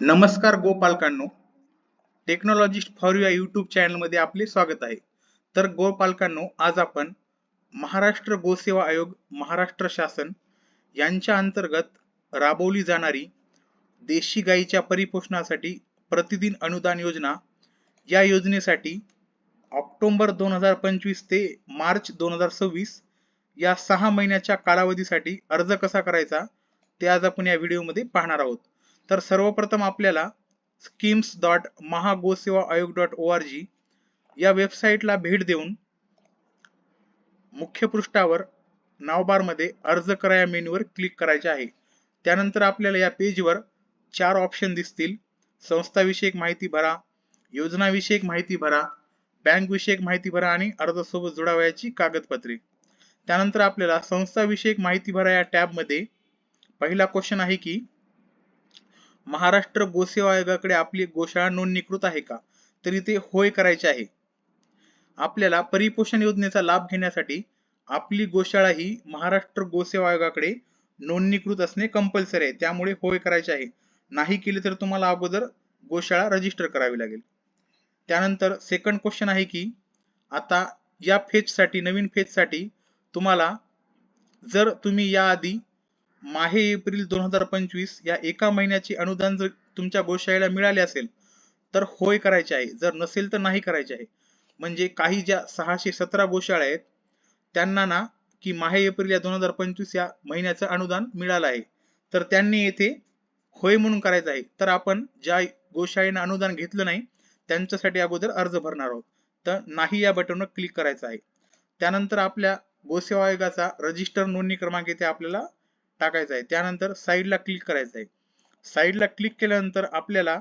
नमस्कार गोपालकांनो. Technologist for या यूट्यूब चॅनलमध्ये आपले स्वागत आहे. तर गोपालकांनो आज आपण महाराष्ट्र गोसेवा आयोग महाराष्ट्र शासन यांच्या अंतर्गत राबवली जाणारी देशी गाईच्या परिपोषणासाठी प्रतिदिन अनुदान योजना या योजनेसाठी ऑक्टोबर दोन हजार पंचवीस ते मार्च दोन हजार सव्वीस या सहा महिन्याच्या कालावधीसाठी अर्ज कसा करायचा ते आज आपण या व्हिडिओमध्ये पाहणार आहोत. तर सर्वप्रथम आपल्याला स्कीम्स डॉट महागोसेवा आयोग डॉट ओ आर जी या वेबसाईटला भेट देऊन मुख्य पृष्ठावर नावबारमध्ये अर्ज करा या मेन्यूवर क्लिक करायचे आहे. त्यानंतर आपल्याला या पेजवर चार ऑप्शन दिसतील. संस्थाविषयक माहिती भरा योजनाविषयक माहिती भरा बँक विषयक माहिती भरा आणि अर्जासोबत जोडावयाची कागदपत्रे. त्यानंतर आपल्याला संस्थाविषयक माहिती भरा या टॅबमध्ये पहिला क्वेश्चन आहे की महाराष्ट्र गोसेवा आयोगाकडे आपली गोशाळा नोंदणीकृत आहे का? तर इथे होय करायचे आहे. आपल्याला परिपोषण योजनेचा लाभ घेण्यासाठी आपली गोशाळा ही महाराष्ट्र गोसेवा आयोगाकडे नोंदणीकृत असणे कंपल्सरी आहे. त्यामुळे होय करायचे आहे. नाही केले तर तुम्हाला अगोदर गोशाळा रजिस्टर करावी लागेल. त्यानंतर सेकंड क्वेश्चन आहे की आता या फेजसाठी नवीन फेजसाठी तुम्हाला जर तुम्ही याआधी माहे एप्रिल दोन हजार पंचवीस या एका महिन्याचे अनुदान जर तुमच्या गोशाळेला मिळाले असेल तर होय करायचे आहे. जर नसेल तर नाही करायचे आहे. म्हणजे काही ज्या सहाशे सतरा गोशाळा आहेत त्यांना ना की माहे एप्रिल या दोन हजार पंचवीस या महिन्याचं अनुदान मिळालं आहे. तर त्यांनी येथे होय म्हणून करायचं आहे. तर आपण ज्या गोशाळेनं अनुदान घेतलं नाही त्यांच्यासाठी अगोदर अर्ज भरणार आहोत. तर नाही या बटनवर क्लिक करायचं आहे. त्यानंतर आपल्या गोसेवा आयोगाचा रजिस्टर नोंदणी क्रमांक येथे आपल्याला टाकायचा आहे. त्यानंतर साईडला क्लिक करायचं आहे. साईडला क्लिक केल्यानंतर आपल्याला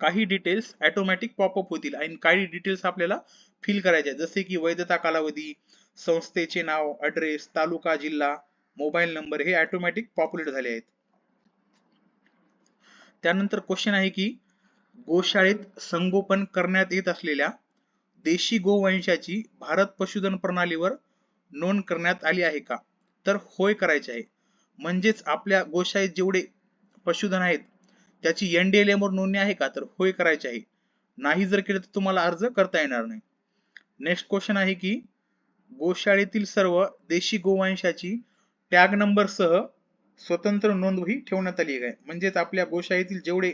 काही डिटेल्स ऑटोमॅटिक पॉपअप होतील आणि काही डिटेल्स आपल्याला फिल करायचे जसे की वैधता कालावधी संस्थेचे नाव ऍड्रेस तालुका जिल्हा मोबाईल नंबर हे ऑटोमॅटिक पॉप्युलेट झाले आहेत. त्यानंतर क्वेश्चन आहे की गोशाळेत संगोपन करण्यात येत असलेल्या देशी गोवंशाची भारत पशुधन प्रणालीवर नोंद करण्यात आली आहे का? तर होय करायचे आहे. म्हणजेच आपल्या गोशाळेत जेवढे पशुधन आहेत त्याची एनडीएलएम वर नोंदणी आहे का? तर होय करायचे आहे. नाही जर केलं तर तुम्हाला अर्ज करता येणार नाही. नेक्स्ट क्वेश्चन आहे की गोशाळेतील सर्व देशी गोवंशाची टॅग नंबर सह स्वतंत्र नोंदवही ठेवण्यात आली आहे. म्हणजेच आपल्या गोशाळेतील जेवढे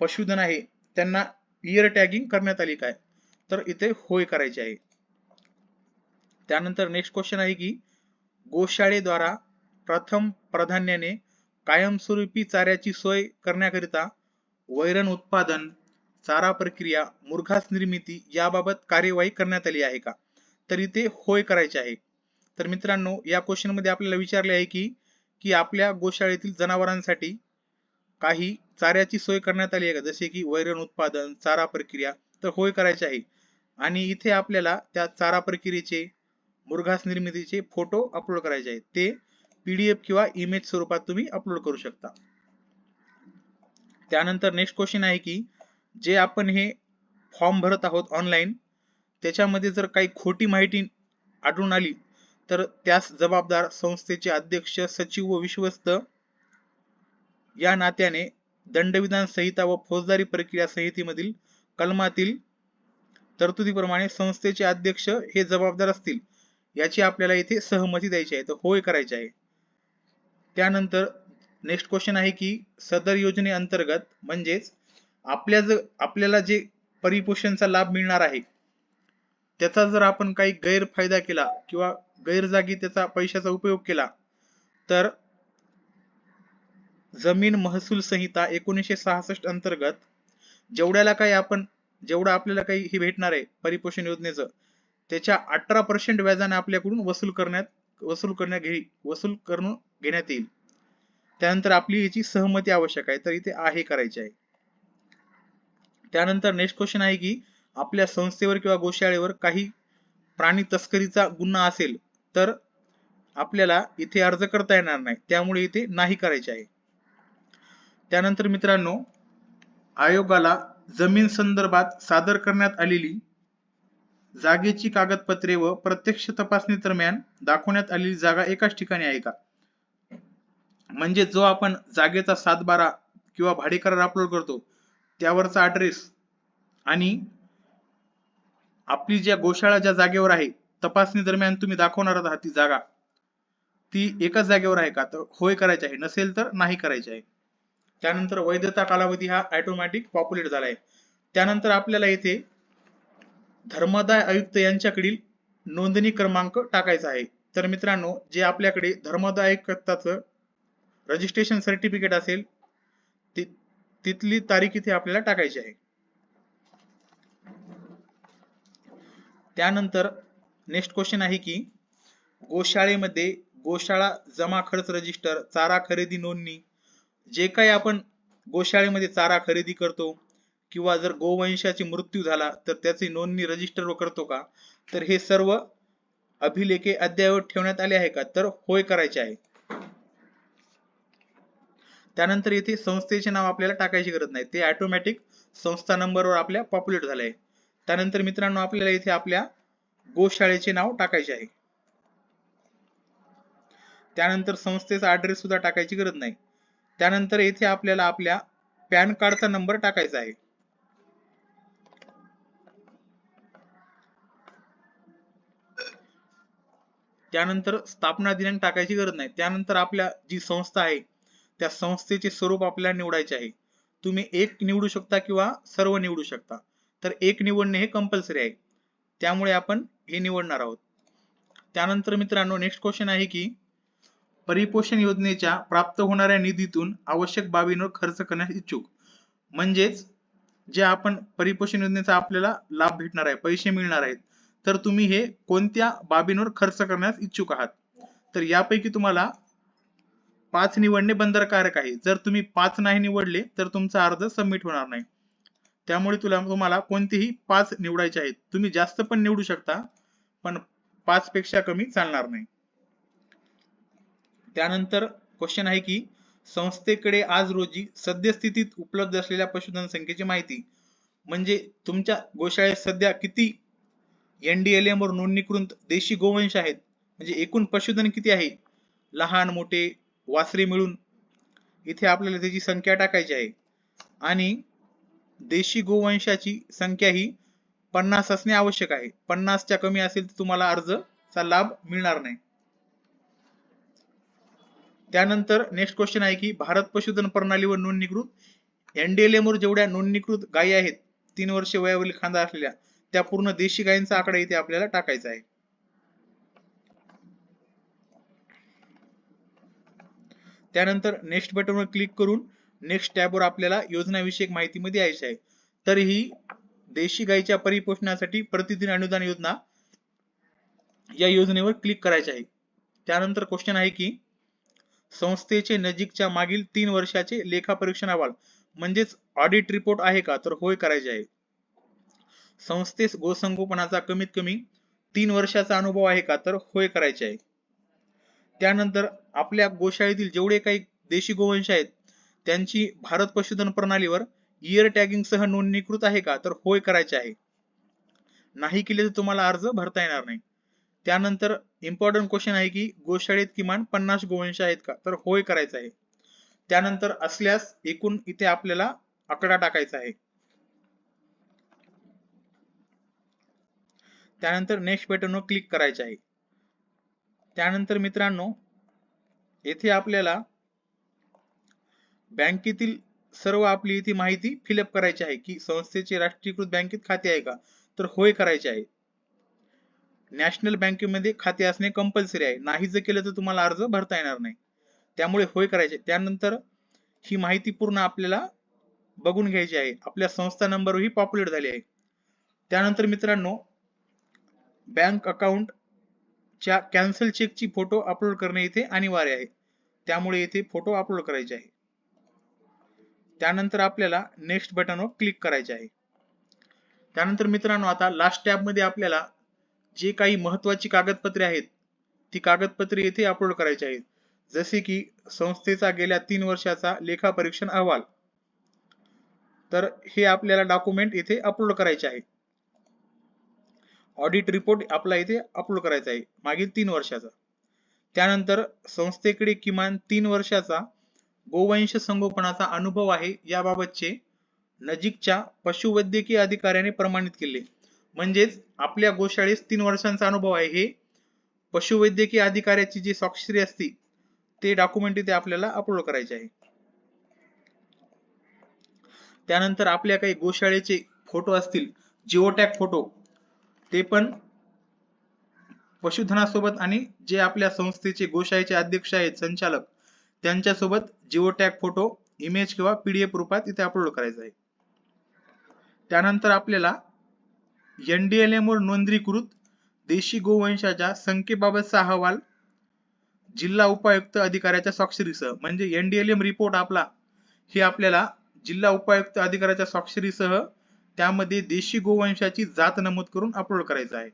पशुधन आहे त्यांना इयर टॅगिंग करण्यात आली काय तर इथे होय करायचे आहे. त्यानंतर नेक्स्ट क्वेश्चन आहे की गोशाळेद्वारा प्रथम प्राधान्याने कायमस्वरूपी चाऱ्याची सोय करण्याकरिता वैरण उत्पादन चारा प्रक्रिया मुरघास निर्मिती याबाबत कार्यवाही करण्यात आली आहे का? तर इथे होय करायचे आहे. तर मित्रांनो या क्वेश्चनमध्ये आपल्याला विचारले आहे की की आपल्या गोशाळेतील जनावरांसाठी काही चाऱ्याची सोय करण्यात आली आहे का? जसे की वैरण उत्पादन चारा प्रक्रिया तर होय करायचे आहे. आणि इथे आपल्याला त्या चारा प्रक्रियेचे मुरघास निर्मितीचे फोटो अपलोड करायचे आहेत. ते पीडीएफ किंवा इमेज स्वरूपात तुम्ही अपलोड करू शकता. त्यानंतर नेक्स्ट क्वेश्चन आहे की जे आपण हे फॉर्म भरत आहोत ऑनलाईन त्याच्यामध्ये जर काही खोटी माहिती आढळून आली तर त्यास जबाबदार संस्थेचे अध्यक्ष सचिव व विश्वस्त या नात्याने दंडविधान संहिता व फौजदारी प्रक्रिया संहितेमधील कलमातील तरतुदीप्रमाणे संस्थेचे अध्यक्ष हे जबाबदार असतील. याची आपल्याला इथे सहमती द्यायची आहे तर होय करायची आहे. त्यानंतर नेक्स्ट क्वेश्चन आहे की सदर योजनेअंतर्गत म्हणजेच आपल्या जर आपल्याला जे परिपोषणचा लाभ मिळणार आहे त्याचा जर आपण काही गैरफायदा केला किंवा गैरजागी त्याचा पैशाचा उपयोग केला तर जमीन महसूल संहिता एकोणीसशे सहासष्ट अंतर्गत जेवढ्याला काही आपण जेवढं आपल्याला काही हे भेटणार आहे परिपोषण योजनेचं त्याच्या अठरा पर्सेंट व्याजाने आपल्याकडून वसूल करण्यात वसूल करण्यात घे वसूल करून घेण्यात येईल. त्यानंतर आपली याची सहमती आवश्यक आहे तर इथे आहे करायची आहे. त्यानंतर नेक्स्ट क्वेश्चन आहे की आपल्या संस्थेवर किंवा गोशाळेवर काही प्राणी तस्करीचा गुन्हा असेल तर आपल्याला इथे अर्ज करता येणार नाही त्यामुळे इथे नाही करायचे आहे. त्यानंतर मित्रांनो आयोगाला जमीन संदर्भात सादर करण्यात आलेली जागेची कागदपत्रे व प्रत्यक्ष तपासणी दरम्यान दाखवण्यात आलेली जागा एकाच ठिकाणी आहे का? म्हणजे जो आपण जागेचा सातबारा किंवा भाडे करार अपलोड करतो त्यावरचा ऍड्रेस आणि आपली ज्या गोशाळा ज्या जागेवर आहे तपासणी दरम्यान तुम्ही दाखवणार आहात ती जागा ती एकाच जागेवर आहे का? तर होय करायची आहे नसेल तर नाही करायची आहे. त्यानंतर वैधता कालावधी हा ऑटोमॅटिक पॉप्युलेट झाला आहे. त्यानंतर आपल्याला येथे धर्मादाय आयुक्त यांच्याकडील नोंदणी क्रमांक टाकायचा आहे. तर मित्रांनो जे आपल्याकडे धर्मादाय आयुक्ताचं रजिस्ट्रेशन सर्टिफिकेट असेल ति- तिथली तारीख इथे आपल्याला टाकायची आहे. त्यानंतर नेक्स्ट क्वेश्चन आहे की गोशाळेमध्ये गोशाळा जमा खर्च रजिस्टर चारा खरेदी नोंदणी जे काही आपण गोशाळेमध्ये चारा खरेदी करतो किंवा जर गोवंशाची मृत्यू झाला तर त्याची नोंदणी रजिस्टर करतो का? तर हे सर्व अभिलेखे अद्ययावत ठेवण्यात आले आहे का? तर होय करायचे आहे. त्यानंतर येथे संस्थेचे नाव आपल्याला टाकायची गरज नाही. ते ऑटोमॅटिक संस्था नंबरवर आपल्या पॉप्युलेट झाले आहे. त्यानंतर मित्रांनो आपल्याला इथे आपल्या गोशाळेचे नाव टाकायचे आहे. त्यानंतर संस्थेचा ऍड्रेस सुद्धा टाकायची गरज नाही. त्यानंतर येथे आपल्याला आपल्या पॅन कार्डचा नंबर टाकायचा आहे. त्यानंतर स्थापना दिनांक टाकायची गरज नाही. त्यानंतर आपल्या जी संस्था आहे त्या संस्थेचे स्वरूप आपल्याला निवडायचे आहे. तुम्ही एक निवडू शकता किंवा सर्व निवडू शकता. तर एक निवडणे हे कंपल्सरी आहे. त्यामुळे आपण हे निवडणार आहोत. त्यानंतर मित्रांनो नेक्स्ट क्वेश्चन आहे की परिपोषण योजनेच्या प्राप्त होणाऱ्या निधीतून आवश्यक बाबींवर खर्च करण्यास इच्छुक. म्हणजेच जे आपण परिपोषण योजनेचा आपल्याला लाभ भेटणार आहे पैसे मिळणार आहेत तर तुम्ही हे कोणत्या बाबींवर खर्च करण्यास इच्छुक आहात? तर यापैकी तुम्हाला पाच निवडणे बंधनकारक आहे. जर तुम्ही पाच नाही निवडले तर तुमचा अर्ज सबमिट होणार नाही. त्यामुळे तुला तुम्हाला कोणतेही पाच निवडायचे आहेत. तुम्ही जास्त पण निवडू शकता पण पाच पेक्षा कमी चालणार नाही. त्यानंतर क्वेश्चन आहे की संस्थेकडे आज रोजी सद्यस्थितीत उपलब्ध असलेल्या पशुधन संख्येची माहिती. म्हणजे तुमच्या गोशाळेत सध्या किती एनडीएलएम वर नोंदणीकृत देशी गोवंश आहेत. म्हणजे एकूण पशुधन किती आहे? लहान मोठे वासरे मिळून. इथे आपल्याला त्याची संख्या टाकायची आहे. आणि देशी गोवंशाची संख्या ही पन्नास असणे आवश्यक आहे. पन्नासच्या कमी असेल तर तुम्हाला अर्जचा लाभ मिळणार नाही. त्यानंतर नेक्स्ट क्वेश्चन आहे की भारत पशुधन प्रणालीवर नोंदणीकृत एनडीएलएम वर जेवढ्या नोंदणीकृत गायी आहेत तीन वर्षे वयावरील खांदा असलेल्या त्या पूर्ण देशी गायींचा आकडा इथे आपल्याला टाकायचा आहे. त्यानंतर नेक्स्ट बटनवर क्लिक करून नेक्स्ट टॅबवर आपल्याला योजनाविषयक माहितीमध्ये यायची आहे. तर ही देशी गायीच्या परिपोषणासाठी प्रतिदिन अनुदान योजना या योजनेवर क्लिक करायचे आहे. त्यानंतर क्वेश्चन आहे की संस्थेचे नजीकच्या मागील तीन वर्षाचे लेखा परीक्षण अहवाल म्हणजेच ऑडिट रिपोर्ट आहे का? तर होय करायचे आहे. संस्थेस गोसंगोपनाचा कमीत कमी तीन वर्षाचा अनुभव आहे का? तर होय करायचे आहे. त्यानंतर आपल्या गोशाळेतील जेवढे काही देशी गोवंश आहेत त्यांची भारत पशुधन प्रणालीवर इयर टॅगिंग सह नोंदणीकृत आहे का? तर होय करायचे आहे. नाही केले तर तुम्हाला अर्ज भरता येणार नाही. त्यानंतर इम्पॉर्टंट क्वेश्चन आहे की गोशाळेत किमान पन्नास गोवंश आहेत का? तर होय करायचं आहे. त्यानंतर असल्यास एकूण इथे आपल्याला आकडा टाकायचा आहे. त्यानंतर नेक्स्ट बटनवर क्लिक करायचे आहे. त्यानंतर मित्रांनो येथे आपल्याला बँकेतील सर्व आपली इथे माहिती फिलअप करायची आहे की संस्थेचे राष्ट्रीयकृत बँकेत खाते आहे का? तर होय करायचे आहे. नॅशनल बँकेमध्ये खाते असणे कंपल्सरी आहे. नाही जर केलं तर तुम्हाला अर्ज भरता येणार नाही. त्यामुळे होय करायचे त्यानंतर ही माहिती पूर्ण आपल्याला बघून घ्यायची आहे. आपल्या संस्था नंबर ही पॉप्युलेट झाली आहे. त्यानंतर मित्रांनो बँक अकाउंट च्या कॅन्सल चेकची फोटो अपलोड करणे इथे अनिवार्य आहे. त्यामुळे इथे फोटो अपलोड करायचे आहे. त्यानंतर आपल्याला नेक्स्ट बटनवर क्लिक करायचे आहे. त्यानंतर मित्रांनो आता लास्ट टॅबमध्ये आपल्याला जे काही महत्वाची कागदपत्रे आहेत ती कागदपत्रे येथे अपलोड करायची आहेत. जसे की संस्थेचा गेल्या तीन वर्षाचा लेखा परीक्षण अहवाल. तर हे आपल्याला डॉक्युमेंट येथे अपलोड करायचे आहे. ऑडिट रिपोर्ट आपला इथे अपलोड करायचा आहे. मागील तीन वर्षाचा. त्यानंतर संस्थेकडे किमान तीन वर्षाचा गोवंश संगोपनाचा अनुभव आहे. याबाबतचे नजीकच्या पशुवैद्यकीय अधिकाऱ्याने प्रमाणित केले. म्हणजेच आपल्या गोशाळेस तीन वर्षांचा अनुभव आहे. हे पशुवैद्यकीय अधिकाऱ्याची जी स्वाक्षरी असते ते डॉक्युमेंट इथे आपल्याला अपलोड करायचे आहे. त्यानंतर आपल्या काही गोशाळेचे फोटो असतील जिओटॅग फोटो ते पण पशुधनासोबत आणि जे आपल्या संस्थेचे गोशाळेचे अध्यक्ष आहेत संचालक त्यांच्यासोबत जिओटॅग फोटो इमेज किंवा पीडीएफ रूपात इथे अपलोड करायचा आहे. त्यानंतर आपल्याला एनडीएलएम वर नोंदणीकृत देशी गोवंशाच्या संख्येबाबतचा अहवाल जिल्हा उपायुक्त अधिकाऱ्याच्या स्वाक्षरीसह म्हणजे एनडीएलएम रिपोर्ट आपला हे आपल्याला जिल्हा उपायुक्त अधिकाऱ्याच्या स्वाक्षरीसह त्यामध्ये देशी गोवंशाची जात नमूद करून अपलोड करायचं आहे.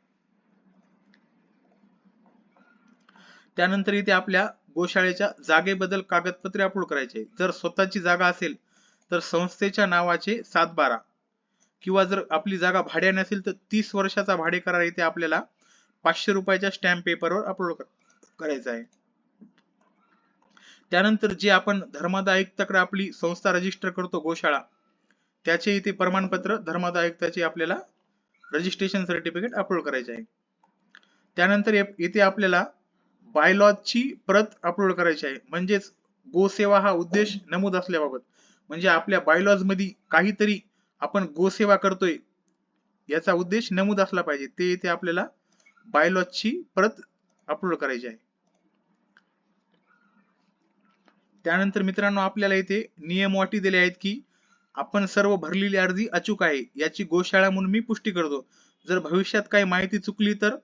त्यानंतर इथे आपल्या गोशाळेच्या जागेबद्दल कागदपत्रे अपलोड करायचे जर स्वतःची जागा असेल तर संस्थेच्या नावाचे सात बारा किंवा जर आपली जागा भाड्याने असेल तर तीस वर्षाचा भाडे करार इथे आपल्याला पाचशे रुपयाच्या स्टॅम्प पेपरवर अपलोड करायचा आहे. त्यानंतर जे आपण धर्मादायक तक्र आपली संस्था रजिस्टर करतो गोशाळा त्याचे इथे प्रमाणपत्र धर्मादा आयुक्ताचे आपल्याला रजिस्ट्रेशन सर्टिफिकेट अपलोड करायचे आहे. त्यानंतर येथे आपल्याला बायलॉजची प्रत अपलोड करायची आहे. म्हणजेच गोसेवा हा उद्देश नमूद असल्याबाबत. म्हणजे आपल्या बायलॉजमध्ये काहीतरी आपण गोसेवा करतोय याचा उद्देश नमूद असला पाहिजे. ते इथे आपल्याला बायलॉजची प्रत अपलोड करायची आहे. त्यानंतर मित्रांनो आपल्याला इथे नियम वाटी दिले आहेत की आपण सर्व भरलेली अर्जी अचूक आहे याची गोशाळा म्हणून मी पुष्टी करतो. जर भविष्यात काही माहिती चुकली तर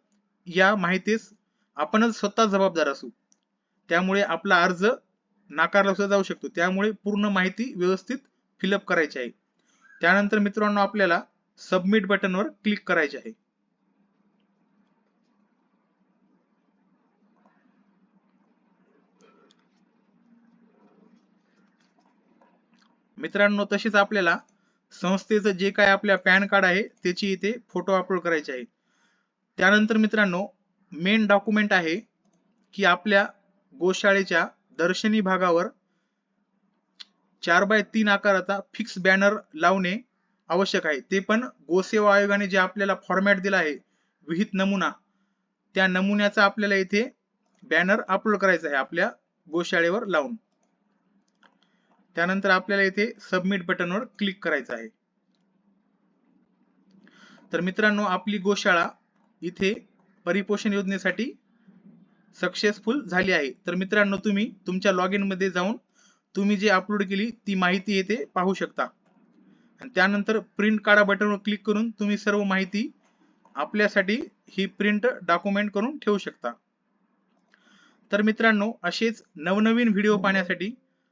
या माहितीस आपणच स्वतः जबाबदार असू. त्यामुळे आपला अर्ज नाकारला सुद्धा जाऊ शकतो. त्यामुळे पूर्ण माहिती व्यवस्थित फिलअप करायची आहे. त्यानंतर मित्रांनो आपल्याला सबमिट बटनवर क्लिक करायचे आहे. मित्रांनो तसेच आपल्याला संस्थेचं जे काय आपल्या पॅन कार्ड आहे त्याची इथे फोटो अपलोड करायचे आहे. त्यानंतर मित्रांनो मेन डॉक्युमेंट आहे की आपल्या गोशाळेच्या दर्शनी भागावर चार बाय तीन आकाराचा फिक्स बॅनर लावणे आवश्यक आहे. ते पण गोसेवा आयोगाने जे आपल्याला फॉर्मॅट दिला आहे विहित नमुना त्या नमुन्याचा आपल्याला इथे बॅनर अपलोड करायचा आहे आपल्या गोशाळेवर लावून. त्यानंतर आपल्याला इथे सबमिट बटनवर क्लिक करायचं आहे. तर मित्रांनो आपली गोशाळा इथे परिपोषण योजनेसाठी सक्सेसफुल झाली आहे. तर मित्रांनो तुम्ही तुमच्या लॉग इनमध्ये जाऊन तुम्ही जे अपलोड केली ती माहिती येथे पाहू शकता. आणि त्यानंतर प्रिंट काढा बटनवर क्लिक करून तुम्ही सर्व माहिती आपल्यासाठी ही प्रिंट डॉक्युमेंट करून ठेवू शकता. तर मित्रांनो असेच नवनवीन व्हिडिओ पाहण्यासाठी